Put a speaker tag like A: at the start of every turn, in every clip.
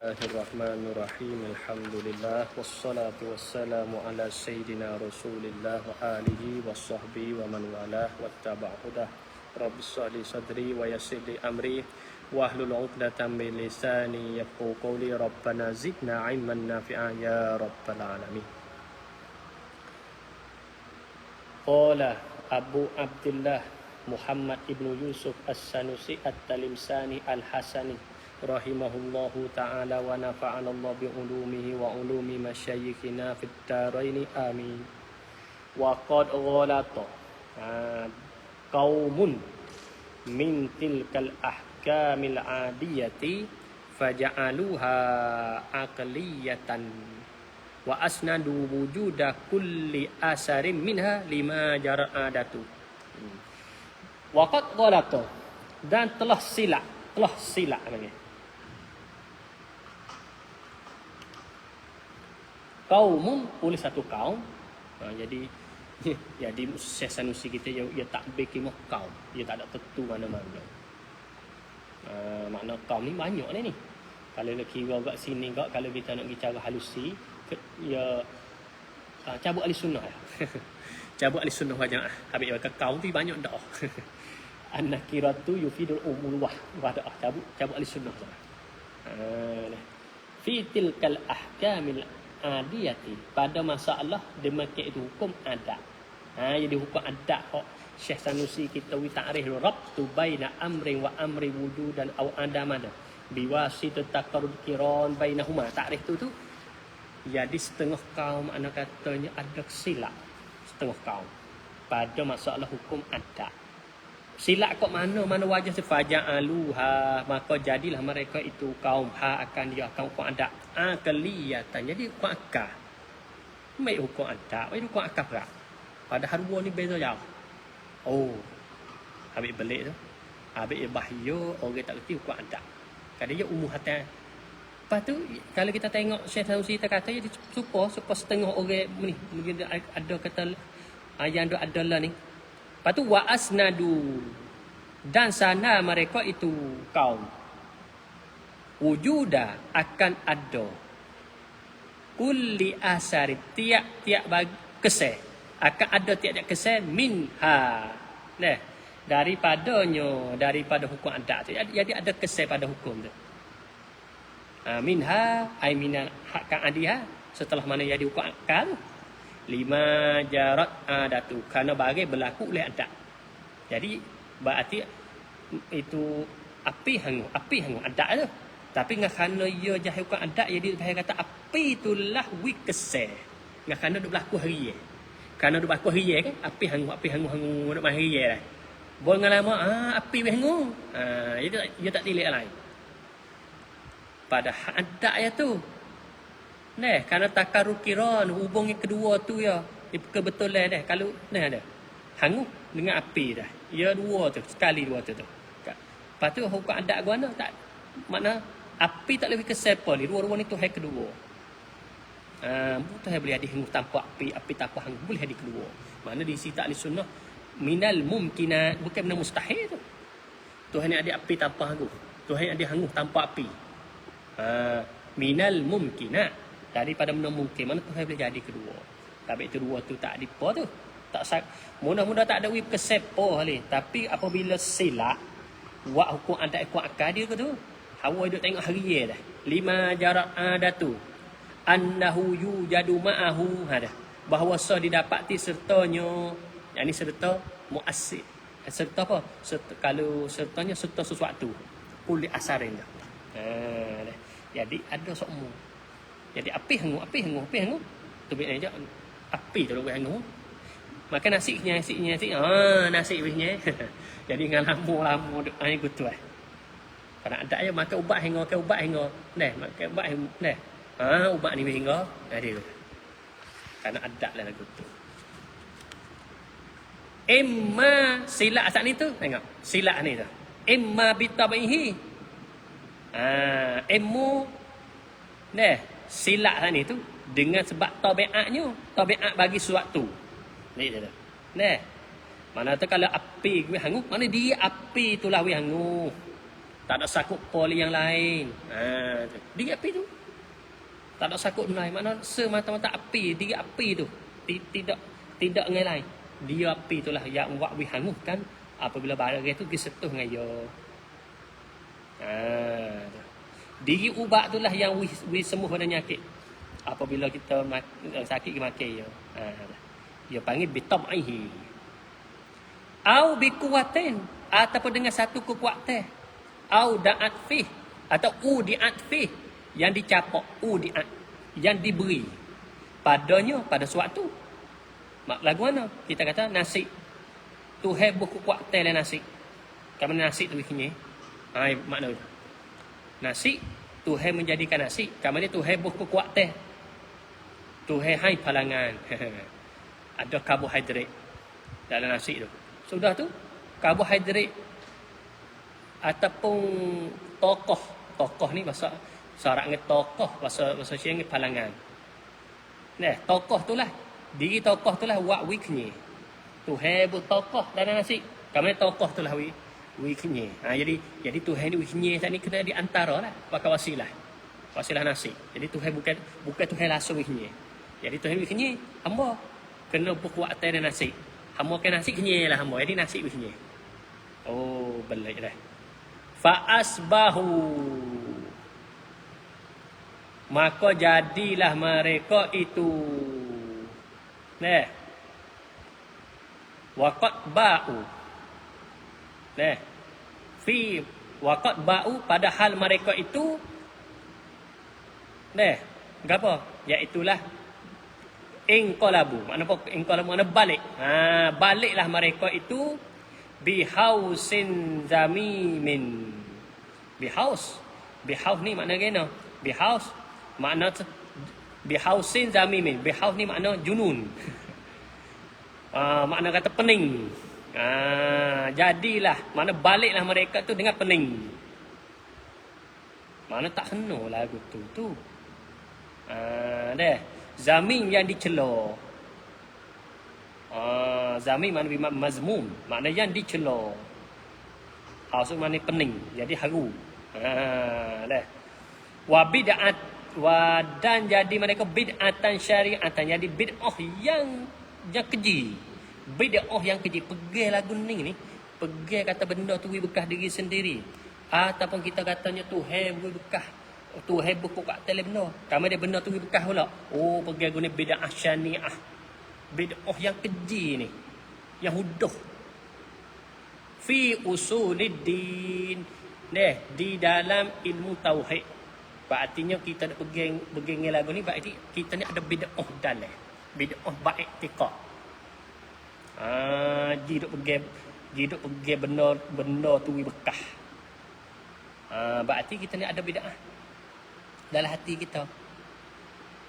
A: الله الرحمن الرحيم الحمد لله والصلاة والسلام على سيدنا رسول الله وآله وصحبه ومن والاه واتبع هداه. رب اشرح صدري ويسر لي أمري واحلل عقدة من لساني يفقهوا قولي. ربنا زدنا علما نافعا يا رب العالمين. قال أبو عبد الله محمد ابن يوسف السنوسي التلمساني الحسني. rahimahullahu taala wa nafa'ana Allah bi wa ulumi masyayikhina fit taraini amin. Wa qad ghalata ha, qaumun min tilkal ahkamil adiyati faja'aluha aqliyatan wa asnadu wujuda kulli asarin minha lima jar'adatu hmm. wa qad ghalata dan telah silap telah silap namanya. Kaumun oleh satu kaum. Ha, jadi jadi Syekh Sanusi kita dia, dia tak bikin kaum. Dia tak ada tentu mana-mana. Ha, makna kaum ni banyak ni kalau nak kira kat sini kat kalau kita nak bicara halusi ya ha, cabut ahli sunnah. Ya. cabut ahli sunnah banyak. Habis kata kaum tu banyak dah. An-nakiratu yufidul umul wah dah cabut cabut ahli sunnah. Tu ha, fi tilkal ahkamil adiyati. Pada masalah demikian itu hukum adat. Ha jadi hukum adat kok. Syekh Sanusi kita wi ta'rif rabtu baina amrin wa amri wujud dan au adamana biwasi tatakarud kiron bainahuma. Ta'rif tu tu jadi setengah kaum anak katanya ada silap. Setengah kaum. Pada masalah hukum adat. Silap kok mana? Mana wajah sefaja aluha maka jadilah mereka itu kaum ha akan dia akan adat akaliyatan jadi hukum akal mai hukum adat mai hukum akal pula. Padahal dua ni beza jauh. Oh habis belik tu. Habis bahaya orang tak kerti hukum adat kadang dia umuh hati Lepas tu kalau kita tengok Syekh Sanusi kita kata dia suka suka setengah orang ni. Mungkin ada kata yang ada lah ni. Lepas tu wa asnadu. Dan sana mereka itu kaum wujuda akan ada. Kulli asari tiap-tiap bagi keseh akan ada tiap-tiap keseh minha. Nah daripadanya daripada hukum adat tu jadi ada keseh pada hukum tu. Ha, minha ai minal hakkan adiha setelah mana jadi hukum akal. Lima jarat adatu kerana bagi berlaku oleh adat. Jadi berarti itu api hangu, api hangu adat tu. Tapi ngah kerana ia jahil hukum adat jadi saya kata api itulah wikese. Ngah kerana duk berlaku hari ye. Kerana duk berlaku hari ye kan api hangu, api hangu hangu duk hari ye lah. Boleh dengan lama ah api hangu. Ah itu ia tak tilik lain. Pada adat ya tu Nah, kerana takaru kiran hubungi kedua tu ya. Kebetulan dah kalau nah ada. Hangu dengan api dah. Ya dua tu, sekali dua tu tu. Lepas tu hukum adat gua tak makna api tak lebih kesepa ni. Dua-dua ni tu hai kedua. Uh, tu hai boleh hangu tanpa api, api tanpa hangu boleh ada kedua. Mana di sisi tak sunnah minal mumkinat bukan benda mustahil tu. Tuhan ni ada api tanpa hangu. Tuhan ada hangu tanpa api. Uh, minal mumkinat daripada benda mungkin mana Tuhan boleh jadi kedua tapi itu dua tu tak ada tu tak sak mudah-mudah tak ada wib kesepo tapi apabila silap buat hukum adat hukum akal dia ke tu hawa duk tengok hari ye dah. Lima jarak adatu annahu yujadu ma'ahu. Ada bahawa sah didapati sertanya yang ni serta muassid serta apa? Serta, kalau sertanya serta sesuatu. Kulit asarin dah. Ha, jadi ada semua jadi api hangu, api hangu, api hangu. Tu biar aja api tu lebih hangu. Maka nasi nya nasi nya nasi. Ah nasi bihnya. Jadi dengan lama-lama duk ai gitu Kalau ada aja maka ubat hangu ke ubat hangu. Neh, maka ubat. Neh. Ah ubat ni hangu. Ada. Karena ada lah lagu tu. Emma silak asal ni tu. Tengok. Silak ni tu. Emma bitabihi. Ah, emu. Neh silap lah ni tu dengan sebab tabiatnya tabiat bagi sesuatu ni dia nah mana tu kalau api gue hangu mana dia api itulah we hangu Tak ada sakut poli yang lain. Ha, dia api tu. Tak ada sakut lain. Mana semata-mata api. Dia api tu. Tidak tidak dengan lain. Dia api itulah yang buat wihanguh kan. Apabila barang itu disetuh dengan dia. Ha, diri ubat itulah yang we, we sembuh pada nyakit. Apabila kita mak, sakit kita makan dia. Ha, dia panggil bitam'ihi. Au bikuwatin. Ataupun dengan satu kekuatan au da'at fi atau u di'at fi yang dicapak u di'at yang diberi. Padanya pada suatu mak lagu mana? Kita kata nasi. Tu buku kuat tel nasi. Kamu nasi tu bikinnya. Ai makna nasi tu menjadikan nasi. Kamu dia tu buku kuat teh. Tu hai palangan. Ada karbohidrat dalam nasi tu. Sudah tu karbohidrat ataupun tokoh. Tokoh ni bahasa syarat dengan tokoh bahasa bahasa Cina ni palangan. Nah tokoh tu lah. Diri tokoh tu lah wak wiknya tu hebu tokoh dalam nasi kami tokoh tu lah wik wiknya ha, jadi jadi tu ni wiknya tak ni kena di antara lah. Pakai wasilah. Wasilah nasi jadi tu bukan bukan tu langsung wiknya jadi tu wiknya hamba kena buku atas nasi hamba kena nasi kenyai lah hamba. Jadi nasi wiknya oh belah lah Fa'asbahu. Maka jadilah mereka itu. Neh. Waqat ba'u Neh. Fi Waqat ba'u Padahal mereka itu. Neh. Apa? Iaitulah Ingkolabu Mana apa? Ingkolabu mana balik. Ha, Baliklah mereka itu bihausin zamimin. Bihaus. Bihaus ni makna gena. Bihaus makna bihausin zamimin. Bihaus ni makna junun. Uh, makna kata pening. Uh, jadilah. Makna baliklah mereka tu dengan pening. Mana tak kena lagu tu tu. Uh, deh. Zamin yang dicelor Ah, zami mana bimak mazmum. Makna yang dicela. Maksud mana pening. Jadi haru. Ha, dah. Wa bid'at wa dan jadi mereka bid'atan syari'atan. Jadi bid'ah yang yang keji. Bid'ah yang keji. Pergi lagu ni ni. Pergi kata benda tu bekas diri sendiri. Ataupun kita katanya tu hai bekas. Tu hai buku kat tele benda. Kamu benda tu bekas pula. Oh pergi guna bid'ah syari'ah bid'ah yang keji ni. Yang huduh. Fi usuluddin deh di dalam ilmu tauhid. Artinya kita nak pergi pergi lagu ni berarti kita ni ada bid'ah dalam bid'ah baik tika ah ji duk pergi ji duk pergi benda benda tu bekah ah berarti kita ni ada bid'ah dalam hati kita.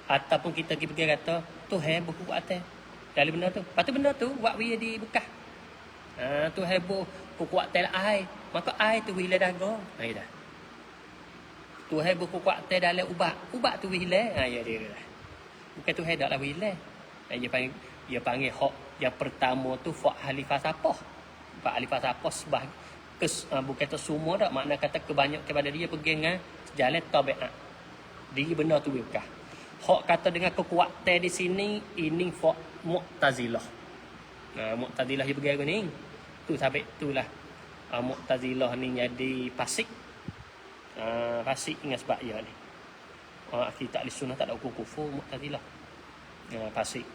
A: Ataupun kita pergi kata tu hai buku atas dari benda tu. Lepas tu benda tu buat we di bekas. Ha, tu heboh kuat tel ai. Maka ai tu wila dago. Ha dah. Tu heboh kuat tel dalam ubat. Ubat tu wila. Ha ya dia dah. Bukan tu hedak lah wila. Ha, dia panggil dia panggil hok yang pertama tu fa ahli falsafah. Fa ahli falsafah sebab kes, uh, bukan tu semua dak makna kata kebanyak kepada dia pergi dengan jalan tabiat. Diri benda tu bukan. Hak kata dengan kekuatan di sini ini fok Mu'tazilah. Nah, Mu'tazilah dia pergi ni. Tu sampai itulah. Uh, Mu'tazilah ni jadi pasik. Uh, pasik dengan sebab ia ni. Uh, kita ahli sunnah tak ada hukum kufur Mu'tazilah. Uh, pasik.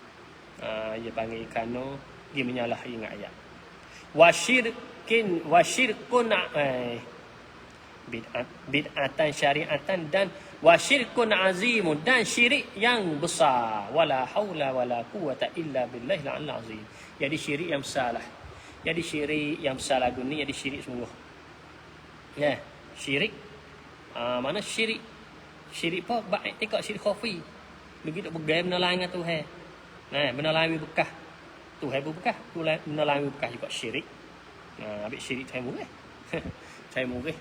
A: Uh, dia panggil kano dia menyalahi dengan ayat. Wasyirkin wasyirkun eh, bid'at bid'atan syari'atan dan wa syirkun azimun dan syirik yang besar. Wala haula wala quwata illa billahi al azim. Jadi syirik yang besar lah jadi syirik yang besar lagu ni jadi syirik sungguh. Ya syirik uh, mana syirik? Syirik apa baik tengok syirik khafi. Begitu bergaya benda lain dengan Tuhan. Nah benda lain bekah Tuhan bekah benda lain bekah juga syirik. Nah ambil syirik Tuhan murah. Tuhan murah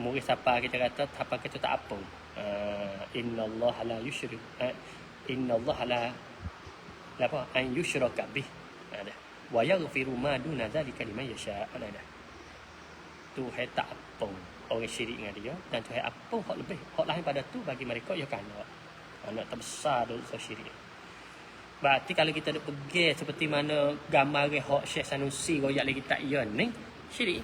A: Mungkin siapa kita kata Siapa kita tak apa. Uh, Inna Allah la yushrik uh, Inna Allah la Apa? An yushraka bih. Ada. Wa yaghfiru ma duna dhalika liman yasha. Ada Tuhan tak apung orang syirik dengan dia dan Tuhan apung hak lebih hak lain pada tu bagi mereka ya kan? Anak terbesar dosa syirik. Berarti kalau kita nak pergi seperti mana gambar hak Syekh Sanusi royak lagi tak ya ni syirik.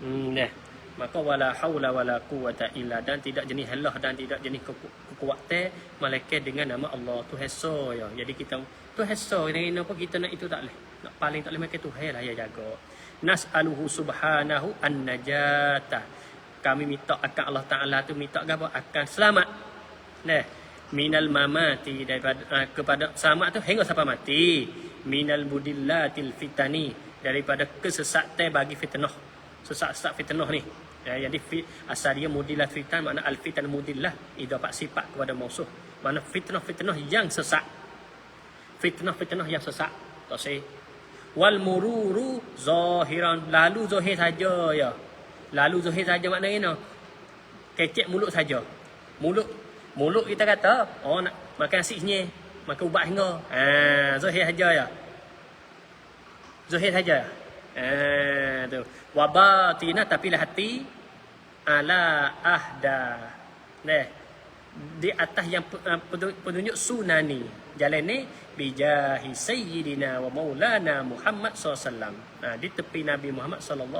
A: Hmm dah. Maka wala haula wala quwata illa dan tidak jenis Allah dan tidak jenis kekuatan malaikat dengan nama Allah tu heso ya. Jadi kita tu heso ini apa kita nak itu tak leh. Nak paling tak leh makan tu lah ya jaga. Nas'aluhu subhanahu an-najata. Kami minta akan Allah Taala tu minta apa? Akan selamat. Nah, minal mamati daripada uh, kepada selamat tu hingga sampai mati minal budillatil fitani daripada kesesatan bagi fitnah sesat-sesat fitnah ni ya, jadi asal dia mudilat fitan makna al fitan mudillah dapat sifat kepada musuh mana fitnah-fitnah yang sesat fitnah-fitnah yang sesat tak say wal mururu zahiran lalu zahir saja ya lalu zahir saja maknanya no? kecek mulut saja mulut Mulut kita kata, oh nak makan nasi sini, makan ubat hingga. Ha, zahir saja ya. Zahir saja. Tu. Wabatina tapi lah hati ala ahda. Neh. Di atas yang uh, penunjuk sunani. Jalan ni bijahi sayyidina wa maulana Muhammad SAW. Ha, di tepi Nabi Muhammad SAW.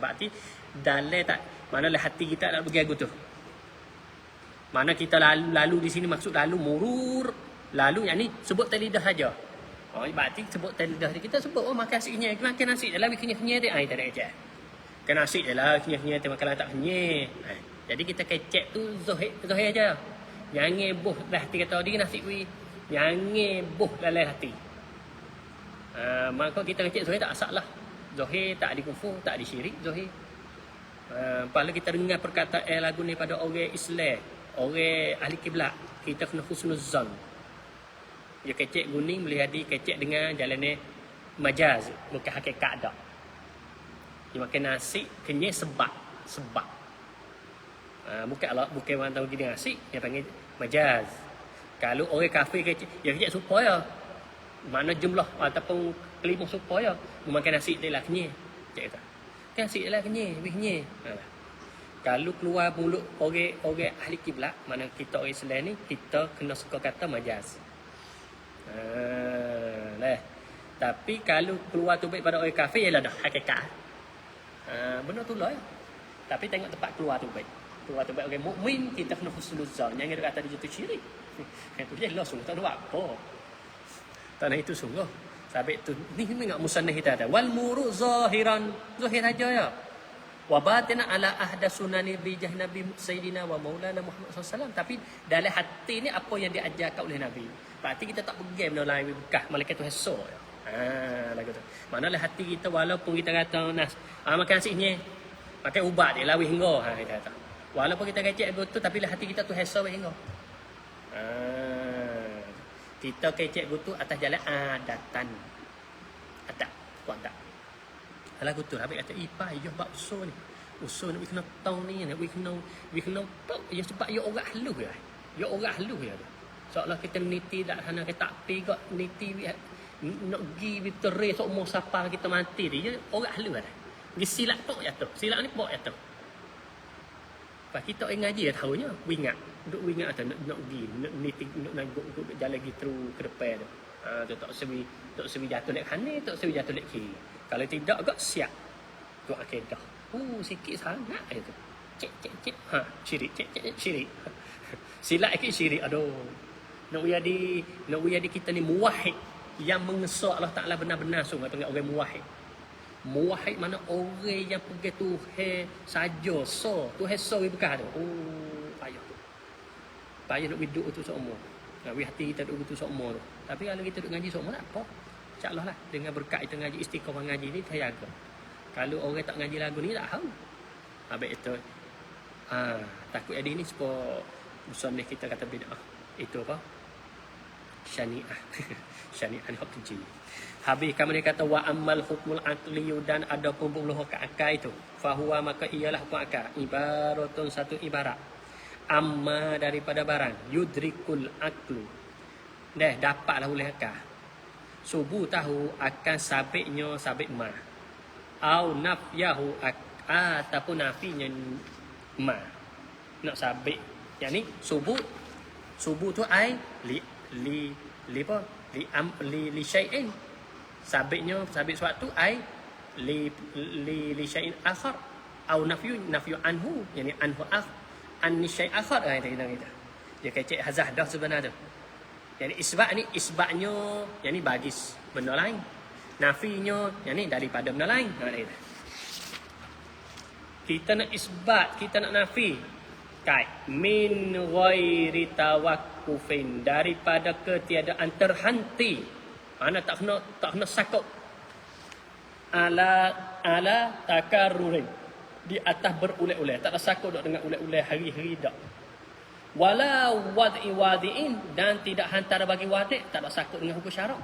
A: Berarti dalam tak mana lah hati kita nak pergi aku tu. Mana kita lalu, lalu di sini maksud lalu murur. Lalu yang ni sebut tali dah saja. Oh, berarti sebut dah kita sebut oh makan nasi kenyai. Makan nasi dalam kenyai kenyai dia. Ah, tak ada aja. Makan nasi dalam kenyai kenyai dia makan tak kenyai. Ah, jadi kita kecek tu zohir zohir aja. Yang ngebuh dah hati kata dia nasi wi. Yang ngebuh dalam hati. Uh, maka kita kecek zohir tak asal lah. Zohir tak ada kufur, tak ada syirik zohir. Uh, Pahala kita dengar perkataan lagu ni pada orang Islam orang ahli kiblat kita kena husnuzan dia kecek guning boleh jadi kecek dengan jalan ni majaz bukan hakikat dak dia makan nasi kenyai sebab sebab. Uh, bukan Allah bukan orang tahu gini nasi dia panggil majaz. Kalau orang kafir kecek dia kecek supaya. Mana jumlah ataupun kelima supaya makan nasi dia lah kenyai cek kata kan nasi lah kenyai lebih kenyai uh kalau keluar mulut orang orang ahli kiblat mana kita orang Islam ni kita kena suka kata majaz. Leh. Tapi kalau keluar tu baik pada orang kafir ialah dah hakikat. Ha, benar tu lah. Tapi tengok tempat keluar tu baik. Keluar tu baik orang mukmin kita kena husnuzan. Jangan kata dia jatuh syirik. Itu dia lah sungguh tak ada apa. Tanah itu sungguh. Sabit tu ni ingat musannah kita ada. Wal muru zahiran. Zahir aja ya wa batina ala ahda sunani bijah nabi sayyidina wa maulana Muhammad SAW tapi dalam hati ni apa yang diajarkan oleh nabi berarti kita tak pergi benda lain bekas. Malaikat tu hesok ha lagu tu. Manalah hati kita walaupun kita kata nas ah makan nasi ni makan ubat dia lawi hingga. Ha kita kata. Walaupun kita kecek betul tapi lah hati kita tu hesok hingga. Ha. Kita kecek betul atas jalan adatan adat kuat tak? Aku tu habis kata ipa ya bab usul ni. Usul ni kena tahu ni ni we kena we kena tahu ya sebab ya orang halus ya. Ya orang halus ya. Seolah kita niti tak sana kita tak kok niti nak gi biteri sok mo sapa kita mati dia ya, orang halus dah. Gi silap tok ya tu. Silap ni pok ya tu. Pak kita yang ngaji dah tahunya, we ingat. Duk we ingat atau nak nak gi nak niti nak nak jalan gi terus ke depan tu. Ah tu tak sebi tak sebi jatuh lek kane, tak sebi jatuh lek kiri. Kalau tidak agak siap. Tu akidah. Oh, sikit sangat itu. Cek, cek, cek. Ha, syirik, cek, cek, syirik. Silap ikut syirik. Aduh. Nak di, nak di kita ni muwahid. Yang mengesok Allah Ta'ala benar-benar sungguh. Panggil orang muwahid. Muwahid mana orang yang pergi tu he saja so tu he so bukan tu oh payah tu payah nak duduk tu semua nak hati kita duduk tu semua tu tapi kalau kita duduk ngaji semua tak apa InsyaAllah lah dengan berkat kita ngaji istiqomah ngaji ni saya jaga. Kalau orang tak ngaji lagu ni tak tahu. Habis itu ha, takut ada ni sebab musannif kita kata beda. Itu apa? Syani'ah. Syani'ah ni hak kunci. Habis kami kata wa amal hukmul aqli dan ada pun bulu hak akal itu. Fahuwa maka ialah hukum akal. Ibaratun satu ibarat. Amma daripada barang. Yudrikul aklu. Dah dapatlah oleh akal subuh tahu akan sabitnya sabit ma au nafyahu ataupun nafinya ma nak sabit yang ni subuh subuh tu ai li li li apa? Li am li li syai'in. Sabitnya sabit suatu ai li li li syai'in akhar. Au nafyu nafyu anhu. Yani anhu akh an syai' akhar. Ah kita kita dia kecek hazah dah sebenarnya yani isbat ni isbatnya yani bagi benda lain. Nafinya yani daripada benda lain. Kita nak isbat kita nak nafi kai min ghairi tawakkufin. Daripada ketiadaan terhenti. Ana tak kena tak kena sakut. Ala ala takarrurin. Di atas berulek-ulek tak ada sakut dok dengan ulek-ulek hari-hari dak wala wad'i wadi'in. Dan tidak hantar bagi wadi' tak ada sakut dengan hukum syarak.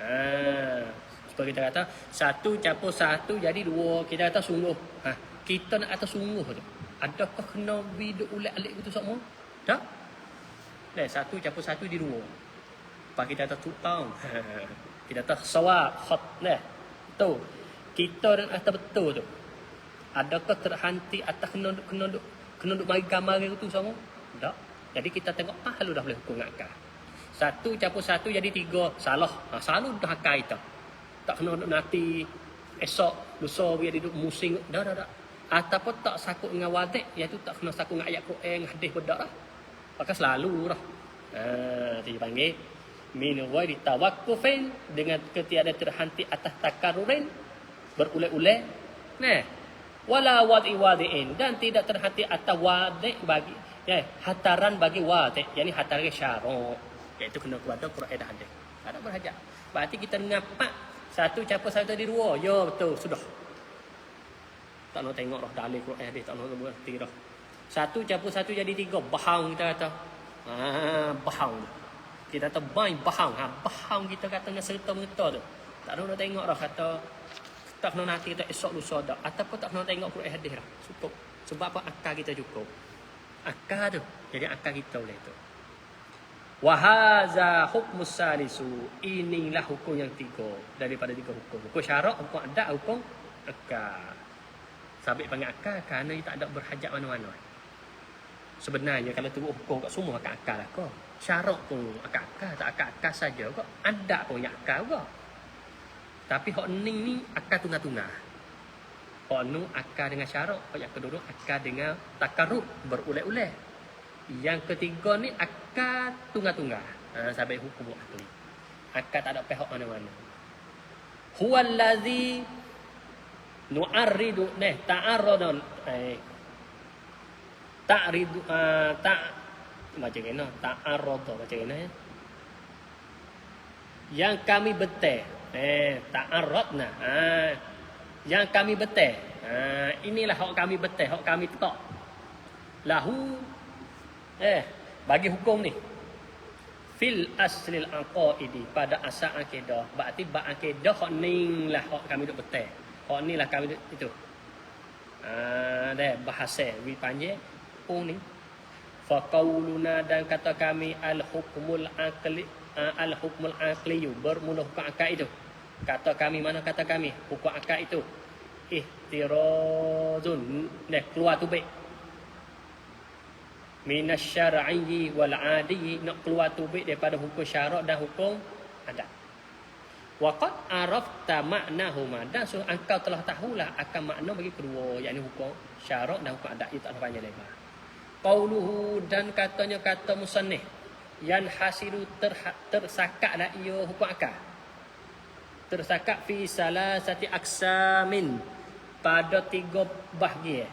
A: Ha seperti kita kata satu campur satu jadi dua kita kata sungguh. Ha kita nak kata sungguh tu Adakah kena biduk ulat alik itu semua? Tak? Nah, satu campur satu di dua. Pak kita tak tutang. kita tak sawab khat nah. Tu. Kita dan atas betul tu. Adakah terhenti atas kena kena duk kena duk bagi gambar itu semua? Tak. Jadi kita tengok apa lu dah boleh hukum akal. Satu campur satu jadi tiga. Salah. Ha, salah dah akal itu. Tak kena nanti esok lusa biar duduk musing. Dah dah dah ataupun tak sakut dengan wadik iaitu tak kena sakut dengan ayat Quran hadis bedak lah. Maka selalu lah. Ha dia panggil min ghairi tawakkufin dengan ketiada terhenti atas takarurin berulek-ulek. Nah wala wadi wadiin dan tidak terhenti atas wadik bagi ya hataran bagi wadik yakni hataran syarak. Iaitu kena kepada Quran dan hadis. Ada berhajat. Berarti kita ngapak satu campur satu di dua. Ya betul. Sudah tak nak tengok dah dalil Quran dia tak nak berhenti dah satu campur satu jadi tiga. Bahang kita kata. Ha bahang. Kita kata bain bahang. Ha bahang kita kata dengan serta merta tu. Tak nak tengok dah kata tak nak nanti kita esok lusa dah. Ataupun tak nak tengok Quran hadis dah cukup. Sebab apa? Akal kita cukup. Akal tu. Jadi akal kita boleh tu. Wahaza hukmus salisu. Inilah hukum yang tiga. Daripada tiga hukum. Hukum syarak, hukum adat, hukum akal Sabit panggil akal kerana dia tak ada berhajat mana-mana. Sebenarnya kalau turut hukum kat semua akal-akal lah kau. Syarat pun akal-akal, tak akal-akal saja kau. Ada pun yang akal kau. Tapi hak ning ni akal tunggal-tunggal. Hak nu akal dengan syarat, hak yang kedua akal dengan takarrub berulek-ulek. Yang ketiga ni akal tunggal-tunggal. Ha, sampai hukum akal. Akal tak ada pihak mana-mana. Huwallazi nu'arridu neh ta'arradun. Eh. Ta'ridu uh, ta macam mana ta'arradu macam mana ya yang kami betul eh ta'arradna ah yang kami betul ah inilah hak kami betul hak kami tak lahu eh bagi hukum ni. Fil aslil aqaidi pada asal akidah. Berarti ba akidah hak ning lah hak kami duk betul Oh ni lah kami itu. Ah, dah bahasa wi panjang pun ni. Fa qauluna dan kata kami al hukmul aqli al hukmul aqli bermula hukum akal itu. Kata kami mana kata kami hukum akal itu. Ihtirazun dah keluar tu baik. Minas syar'i wal 'adi nak keluar tu baik daripada hukum syarak dan hukum adat. Waqad arafta ma'nahuma dan so engkau telah tahulah akan makna bagi kedua yakni hukum syarak dan hukum adat itu panjang lebar. Qauluhu dan katanya kata musannif yan hasiru ter, tersakaklah ia hukum akal. Tersakak fi salasati aksamin pada tiga bahagian.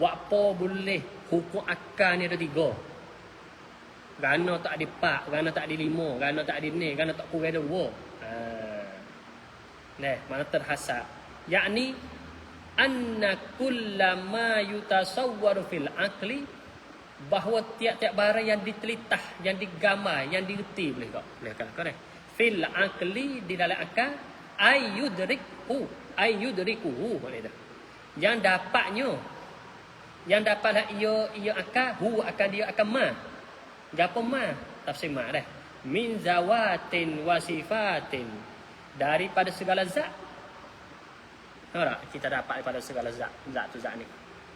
A: Waqpo boleh hukum akal ni ada tiga. Gana tak ada pak, gana tak ada lima, gana tak ada ni, gana tak kurang ada dua. Nah, mana terhasap. Yakni anna kullama yutasawwaru fil aqli bahawa tiap-tiap barang yang ditelitah, yang digambar, yang direti boleh tak? Boleh kan? Kan? Fil aqli di dalam akal ayyudrikhu, ayyudrikuhu boleh tak? Yang dapatnya yang dapatlah ia ia akan hu akan dia akan ma. Gapo ma? Tafsir ma dah. Min zawatin wasifatin daripada segala zat tak? Kita dapat daripada segala zat. Zat tu zat ni.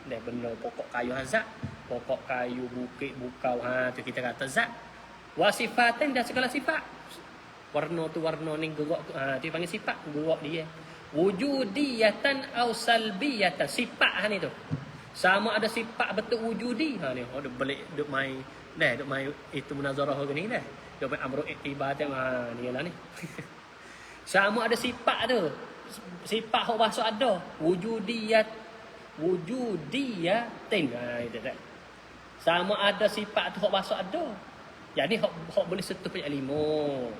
A: Dia benda pokok kayu hazat. Pokok kayu, bukit, bukau. Ha, tu kita kata zat. Wasifatin dan segala sifat. Warna tu warna ni gerak tu. Ha, tu panggil sifat. Gerak dia. Wujudiyatan au salbiyatan. Sifat ha, ni tu. Sama ada sifat betul wujudi. Ha, ni. Oh, dia balik duk main. Dah, duk main itu munazarah ke ni dah. Duk main amru iktibar. Ha, ni lah ni. Sama ada sifat tu. Sifat hok bahasa ada. Wujudiyat wujudiyatin. Ha itu dah. Sama ada sifat tu hok bahasa ada. Jadi hok hok boleh sentuh punya limo.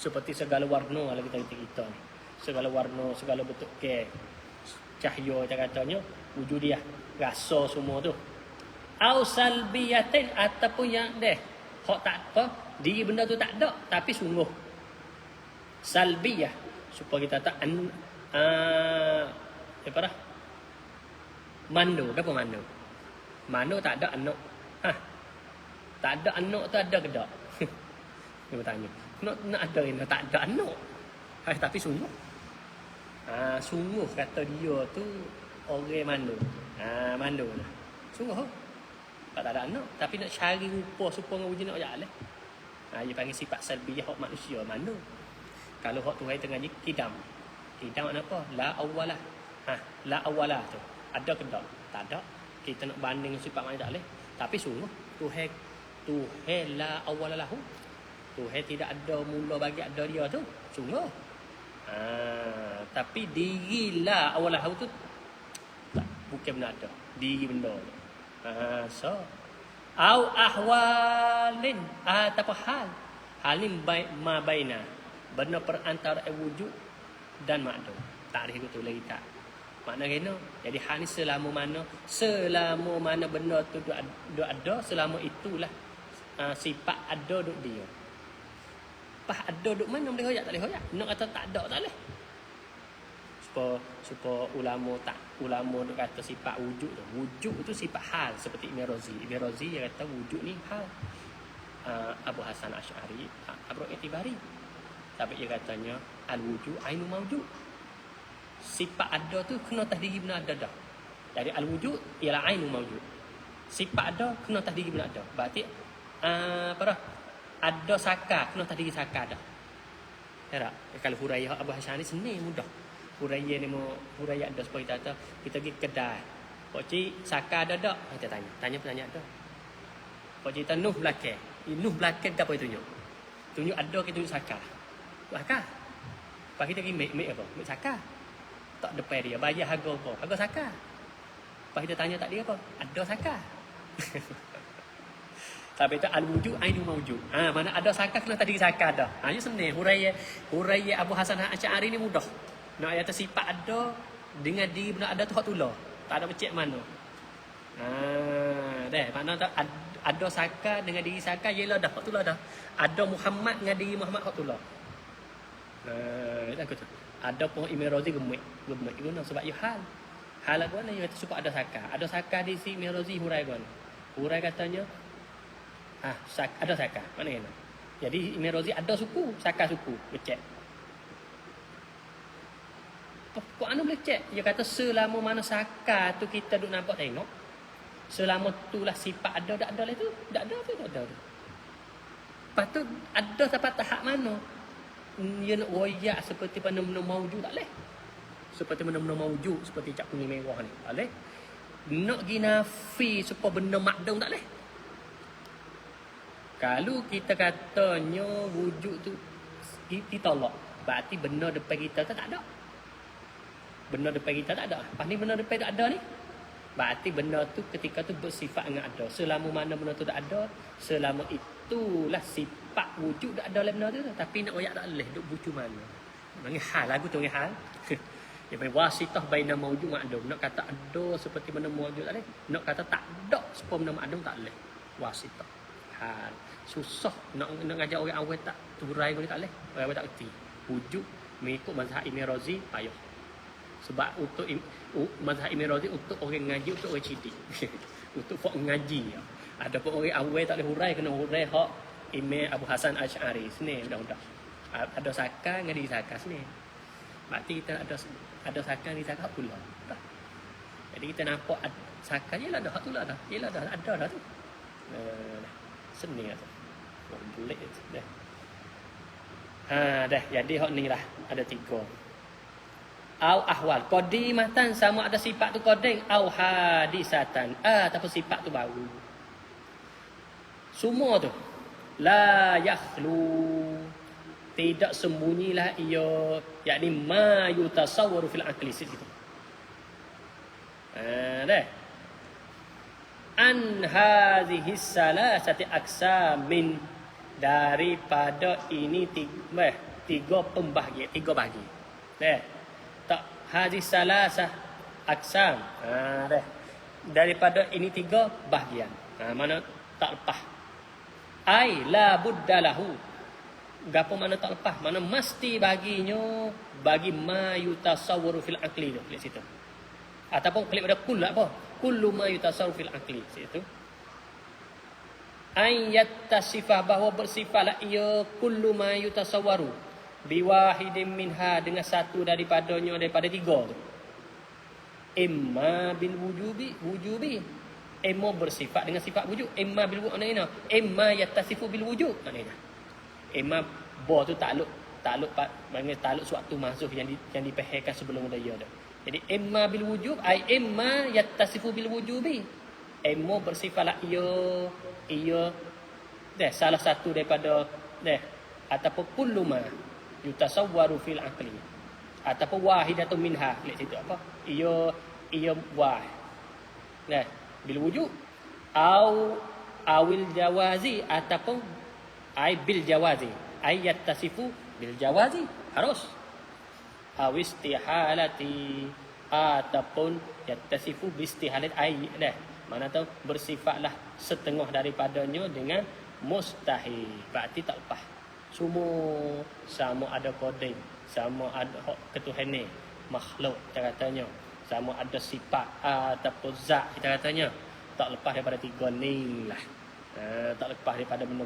A: Seperti segala warna kalau kita kita, kita ni. Segala warna, segala bentuk ke cahaya macam katanya wujudiyah. Rasa semua tu. Au salbiyatin ataupun yang deh hok tak apa, diri benda tu tak ada tapi sungguh. Salbiyah. Supaya kita tak an uh, apa dah? Mandu. Apa mandu? Mandu tak ada anak. Ha. Tak ada anak tu ada ke tak dia bertanya nak nak ada ini tak ada anak? Ha, tapi sungguh. Ha, sungguh kata dia tu orang mandu. Ha, mandu sungguh tak ada anak tapi nak cari rupa supaya wujud nak jalan ha, dia panggil sifat salbiyah manusia mandu kalau hak Tuhan tengah ni kidam. Kidam makna apa? La awalah. Ha, la awalah tu. Ada ke tak? Tak ada. Kita nak banding sifat mana tak boleh. Tapi sungguh Tuhan Tuhan la awalah lahu. Tuhan tidak ada mula bagi ada dia tu. Sungguh. Ha, tapi diri la awalah lahu tu tak bukan benar ada. Diri benda. Ha, so au ahwalin ataupun hal. Halim baik ma baina. Benda perantara wujud dan makna. Takrif itu lagi tak. Makna kena. Jadi hal ni selama mana selama mana benda tu duk ada selama itulah uh, sifat ada duk dia. Pas ada duk mana boleh hoyak tak boleh hoyak? Nak kata tak ada tak boleh supaya supaya ulama tak ulama duk kata sifat wujud tu wujud tu sifat hal seperti Ibn Razi Ibn Razi dia kata wujud ni hal uh, Abu Hasan Ash'ari uh, Abu Itibari tapi dia katanya al-wujud ainu mawjud. Sifat ada tu kena atas diri benar ada dah. Jadi al-wujud ialah ainu mawjud. Sifat ada kena atas diri benar ada. Berarti uh, apa dah? Ada saka kena atas diri saka dah. Ya? Kalau huraiya Abu Hasan ni seni mudah. Huraiya ni mau huraiya ada supaya kita kita pergi kedai. Pak cik saka ada tak? Kita tanya. Tanya penanya ada. Pak cik nuh belakang. Nuh belakang apa itu tunjuk? Tunjuk ada kita tunjuk saka. Saka. Lepas kita pergi make, make apa? Make saka. Tak depan dia. Bayar harga apa? Harga saka. Lepas kita tanya tak dia apa? Ada saka. Tapi itu al-wujud ainu mawjud. Ha, mana ada saka kena tadi saka dah. Ha, ini sebenarnya huraya huraya Abu Hasan Asy'ari ni mudah. Nak ayat sifat ada dengan diri benar ada tu hak tulah. Tak ada becek mana. Ha, deh, mana tak ada saka dengan diri saka ialah dah hak tulah dah. Ada Muhammad dengan diri Muhammad hak tulah. Eh, aku tu. Ada pun Imam Razi gemuk, gemuk guna sebab ia hal. Hal aku ni kata supaya ada saka. Ada saka di si Imam Razi hurai guna. Hurai katanya ah sak, ada saka. Mana ni? Jadi Imam Razi ada suku, saka suku, becek. Kok anu boleh cek? Dia kata selama mana saka tu kita duk nampak tengok. Selama tu lah sifat ada tak ada lah tu. Tak ada tu tak ada. Lepas tu ada sampai tahap mana? dia nak royak seperti benda-benda maujud tak boleh. Seperti benda-benda maujud seperti cap kuning mewah ni. Tak boleh. Nak pergi nafi supaya benda makdum tak boleh. Kalau kita katanya wujud tu ditolak. Berarti benda depan kita tu tak ada. Benda depan kita tak ada. Lepas ni benda depan tak ada ni. Berarti benda tu ketika tu bersifat dengan ada. Selama mana benda tu tak ada. Selama itulah sifat wujud dah ada dalam benda tu tapi nak royak tak boleh duk bucu mana panggil hal lagu tu panggil hal dia panggil wasitah baina mawjud ma'dum nak kata ada seperti benda mawjud tak boleh nak kata tak ada seperti benda ma'dum tak boleh wasitah hal susah nak nak ngajar orang awal tak turai boleh tak boleh orang awal tak kerti wujud mengikut mazhab Ibn Razi payah sebab untuk mazhab Ibn Razi untuk orang ngaji untuk orang cidik untuk folk ngaji ada pun orang awal tak boleh hurai kena hurai hak Imam Abu Hasan Ash'ari sini mudah-mudah ada saka dengan di saka sini berarti kita ada ada sakan di sakan pula. Jadi kita nampak ad, sakan je lah dah tu lah dah. Yelah dah ada dah tu. Uh, seni lah tu. Belik tu. Dah. Ha, dah. Jadi hak ni lah. Ada tiga. Au ahwal. Qadimatan sama ada sifat tu qading. Au hadisatan. Ah, tapi sifat tu baru. Semua tu. La yakhlu tidak sembunyilah ia yakni ma yutasawwaru fil aqli situ ah dah an hadhihi salasati aksamin daripada ini tiga, tiga pembahagian tiga bagi dah tak hadhihi salasah aksam. Ah daripada ini tiga bahagian. Ah mana tak lepas? Ai la buddalahu gapo mana tak lepas? Mana mesti baginya bagi ma yutasawwaru fil aqli tu di situ. Ataupun klik pada kull apa? Kullu ma yutasawwaru fil aqli situ. Ayat tasifah bahawa bersifatlah ia kullu ma yutasawwaru biwahidin minha dengan satu daripadanya daripada tiga tu. Imma bil wujubi wujubi. Imma bersifat dengan sifat wujud. Imma bil wujud mana imma yattasifu bil wujud mana Emma bo tu takluk takluk panggil takluk suatu mahzuf yang di, yang dipeherkan sebelum dia tu. Jadi emma bil wujub ai emma yattasifu bil wujubi. Emma bersifatlah ia ia deh salah satu daripada deh ataupun kullu ma yutasawwaru fil aqli. Ataupun wahidatun minha. Lihat situ apa? Ia ia wah nah bil wujub au awil jawazi ataupun ai bil jawazi. Ai yattasifu bil jawazi. Harus. Aw istihalati ataupun yattasifu bi istihalat ai. Dah mana tu bersifatlah setengah daripadanya dengan mustahil. Berarti tak lepas semua sama ada koding sama ada hak ketuhanan makhluk kita katanya. Sama ada sifat ataupun zat kita katanya. Tak lepas daripada tiga ni lah. Ha, tak lepas daripada benda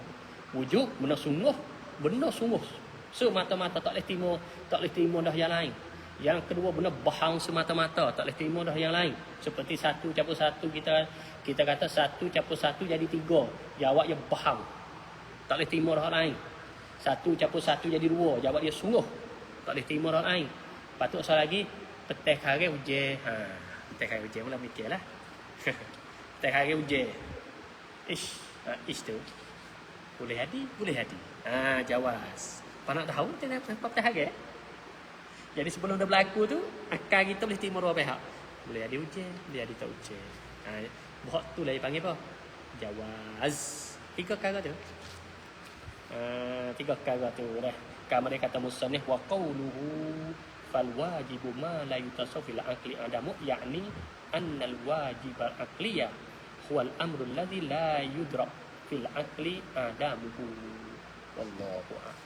A: wujud benda sungguh benda sungguh. Semata-mata tak boleh terima tak boleh terima dah yang lain. Yang kedua benda bahang semata-mata tak boleh terima dah yang lain. Seperti satu campur satu kita kita kata satu campur satu jadi tiga. Jawab yang bahang. Tak boleh terima dah lain satu campur satu jadi dua jawab dia sungguh tak boleh terima dah lain patut soal lagi petek hari ujian ha petek hari ujian mula mikirlah petek hari ujian ish ha, ish tu boleh hadi, boleh hadi. Ha, jawas. Apa nak tahu apa apa harga? Jadi sebelum dah berlaku tu, akal kita boleh timur dua pihak. Boleh hadi ujian, boleh hadi tak ujian. Ha, buat tu lah dipanggil apa? Jawaz. Tiga kara tu. Ha, tiga kara tu dah. Kamar dia kata musannif wa qawluhu fal wajibu ma la yutasaw fil aqli adamu yakni annal wajib al aqliya huwa al amru alladhi la yudrak fil aqli adamuhu wallahu a'lam